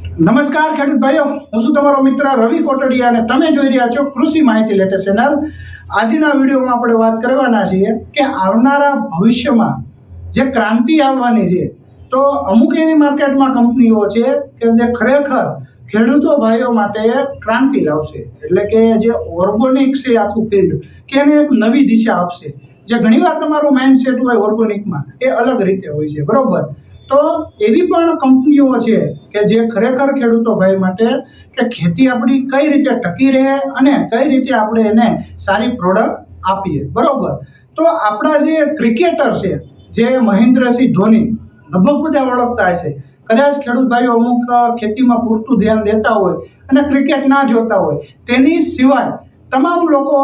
નમસ્કાર, ખેડૂત ભાઈઓ. હું છું તમારો મિત્ર રવિ કોટડિયા અને તમે જોઈ રહ્યા છો કૃષિ માહિતી લેટેસ્ટ ચેનલ. આજના વિડીયોમાં આપણે વાત કરવાના છીએ કે આવનારા ભવિષ્યમાં જે ક્રાંતિ આવવાની છે, તો અમુક એવી માર્કેટમાં કંપનીઓ છે કે જે ખરેખર ખેડૂતો ભાઈઓ માટે ક્રાંતિ લાવશે. એટલે કે જે ઓર્ગોનિક છે આખું ફિલ્ડ, કે એને એક નવી દિશા આપશે. જે ઘણીવાર તમારું માઇન્ડસેટ હોય ઓર્ગોનિકમાં, એ અલગ રીતે હોય છે. બરોબર? તો એવી પણ કંપનીઓ છે કે જે ખરેખર ખેડૂતો ભાઈ માટે કે ખેતી આપણી કઈ રીતે ટકી રહે અને કઈ રીતે આપણે એને સારી પ્રોડક્ટ આપીએ. બરોબર? તો આપણા જે ક્રિકેટર છે, જે મહેન્દ્રસિંહ ધોની, લગભગ બધા ઓળખતા હશે. કદાચ ખેડૂત ભાઈઓ અમુક ખેતીમાં પૂરતું ધ્યાન દેતા હોય અને ક્રિકેટ ના જોતા હોય. તેની સિવાય તમામ લોકો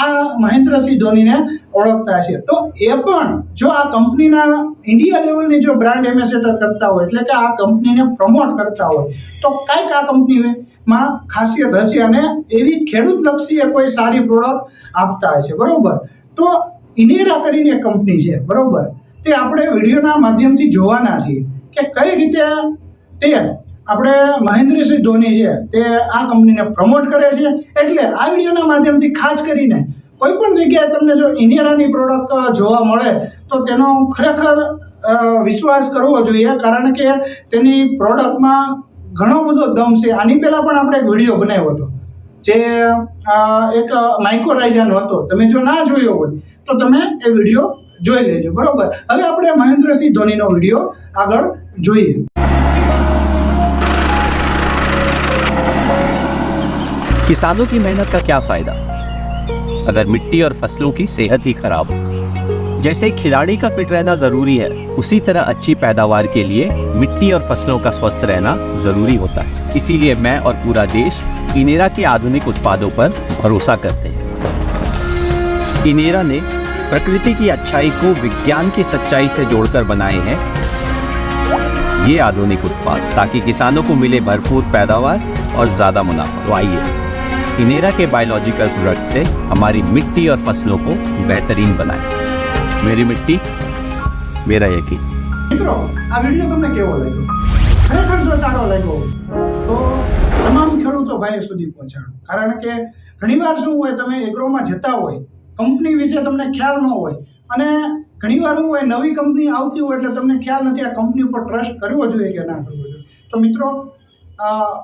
આ મહેન્દ્રસિંહ ધોનીને ઓળખતા છે તો એ પણ જો આ કંપનીના ઇન્ડિયા લેવલની જો બ્રાન્ડ એમ્બેસેડર કરતા હોય, એટલે કે આ કંપનીને પ્રમોટ કરતા હોય, તો કાંઈક આ કંપનીમાં ખાસિયત હશે અને એવી ખેડૂતલક્ષી એ કોઈ સારી પ્રોડક્ટ આપતા હશે. બરોબર? તો ઇનેરા કરીને એક કંપની છે. બરોબર? તે આપણે વિડીયોના માધ્યમથી જોવાના છીએ કે કઈ રીતે તે આપણે મહેન્દ્રસિંહ ધોની છે, તે આ કંપનીને પ્રમોટ કરે છે. એટલે આ વિડીયોના માધ્યમથી ખાસ કરીને કોઈ પણ જગ્યાએ તમને જો ઇન્ડિયાની પ્રોડક્ટ જોવા મળે, તો તેનો ખરેખર વિશ્વાસ કરવો જોઈએ. કારણ કે તેની પ્રોડક્ટમાં ઘણો બધો દમ છે. આની પહેલાં પણ આપણે એક વીડિયો બનાવ્યો હતો, જે એક માઇક્રોરાઇઝાનો હતો. તમે જો ના જોયો હોય, તો તમે એ વીડિયો જોઈ લેજો. બરોબર? હવે આપણે મહેન્દ્રસિંહ ધોનીનો વીડિયો આગળ જોઈએ. किसानों की मेहनत का क्या फ़ायदा? अगर मिट्टी और फ़सलों की सेहत ही खराब हो, जैसे खिलाड़ी का फिट रहना ज़रूरी है, उसी तरह अच्छी पैदावार के लिए मिट्टी और फ़सलों का स्वस्थ रहना ज़रूरी होता है। इसीलिए मैं और पूरा देश इनेरा के आधुनिक उत्पादों पर भरोसा करते हैं। इनेरा ने प्रकृति की अच्छाई को विज्ञान की सच्चाई से जोड़कर बनाए हैं। ये आधुनिक उत्पाद, ताकि किसानों को मिले भरपूर पैदावार और ज़्यादा मुनाफा। तो आइए। इनेरा के बायोलॉजिकल प्रोडक्ट से हमारी मिट्टी और फसलों को बेहतरीन बनाएं मेरी मिट्टी मेरा यकीन મિત્રો આ વિડીયો તમને કેવો લાગ્યો ખરેખર જો સારો લાગ્યો તો તમામ ખેડૂતો ભાઈ સુધી પહોંચાડો કારણ કે ઘણીવાર શું હોય તમે એગ્રોમાં જતા હોય કંપની વિશે તમને ખ્યાલ ન હોય અને ઘણીવાર શું હોય નવી કંપની આવતી હોય એટલે તમને ખ્યાલ નથી આ કંપની ઉપર ટ્રસ્ટ કરવો જોઈએ કે ના કરવો જોઈએ તો મિત્રો અ,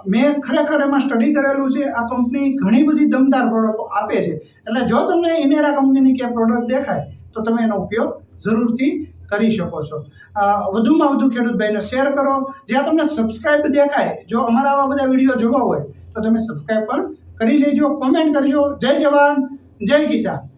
મેં ખરેખર એમાં સ્ટડી કરેલું છે. આ કંપની ઘણી બધી દમદાર પ્રોડક્ટો આપે છે. એટલે જો તમને ઇનેરા કંપનીની કે પ્રોડક્ટ દેખાય, તો તમે એનો ઉપયોગ જરૂરથી કરી શકો છો. વધુમાં વધુ ખેડૂત ભાઈને શેર કરો જ્યાં તમને સબસ્ક્રાઇબ દેખાય, જો અમારા આવા બધા વીડિયો જોવા હોય, તો તમે સબસ્ક્રાઇબ પણ કરી લેજો કોમેન્ટ કરજો. જય જવાન, જય કિસાન.